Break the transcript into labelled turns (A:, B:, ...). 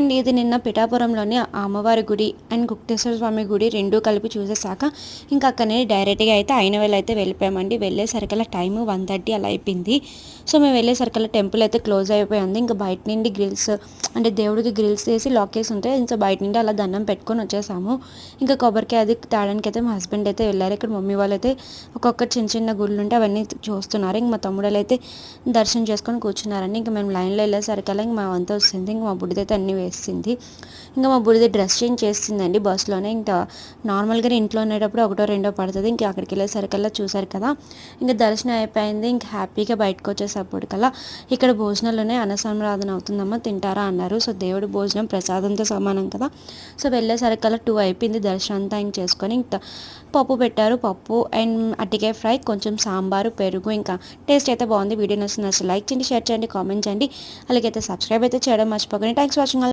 A: And ఇది నిన్న పిఠాపురంలోని అమ్మవారి గుడి అండ్ గుప్తేశ్వర స్వామి గుడి రెండూ కలిపి చూసేసాక ఇంకా అక్కడనే డైరెక్ట్గా అయితే అయిన వేళ అయితే వెళ్ళిపోయామండి. వెళ్ళేసరికల్లా టైం వన్ థర్టీ అలా అయిపోయింది. సో మేము వెళ్ళేసరికల్లా టెంపుల్ అయితే క్లోజ్ అయిపోయింది. ఇంకా బయట నుండి గ్రిల్స్ అంటే దేవుడికి గ్రిల్స్ వేసి లాక్ ఉంటాయి ఇంకా బయట నుండి అలా దండం పెట్టుకొని వచ్చేసాము. ఇంకా కొబ్బరికాయ అది తేడానికి అయితే మా హస్బెండ్ అయితే వెళ్ళారు. ఇక్కడ మమ్మీ వాళ్ళు అయితే ఒక్కొక్క చిన్న చిన్న గుళ్ళు ఉంటే అవన్నీ చూస్తున్నారు. ఇంక మా తమ్ముడు అయితే దర్శనం చేసుకొని కూర్చున్నారండి. ఇంకా మేము లైన్లో వెళ్ళేసరికల్లా ఇంక మా వంత వస్తుంది. ఇంక మా బుడిదైతే అన్నీ వేసింది ఇంకా మా బుడిది డ్రెస్ చేంజ్ చేస్తుందండి బస్సులోనే. ఇంకా నార్మల్గా ఇంట్లో ఉండేటప్పుడు ఒకటో రెండో పడుతుంది. ఇంకా అక్కడికి వెళ్ళేసరికల్లా చూసారు కదా. ఇంకా దర్శనం అయిపోయింది. ఇంకా హ్యాపీగా బయటకు వచ్చేసప్పటికల్లా ఇక్కడ భోజనాల్లోనే అన్నసంరాధన అవుతుందమ్మా తింటారా అన్నారు. సో దేవుడి భోజనం ప్రసాదంతో సమానం కదా. సో వెళ్ళేసరికల్లా టూ అయిపోయింది దర్శనం అంతా ఇంక చేసుకొని. ఇంకా పప్పు పెట్టారు. పప్పు అండ్ అట్టికాయ ఫ్రై కొంచెం సాంబారు పెరుగు. ఇంకా టేస్ట్ అయితే బాగుంది. వీడియో నచ్చిన లైక్ చేయండి షేర్ చేయండి కామెంట్ చేయండి. అలాగైతే సబ్స్క్రైబ్ అయితే చేయడం మర్చిపోకండి. Thanks watching.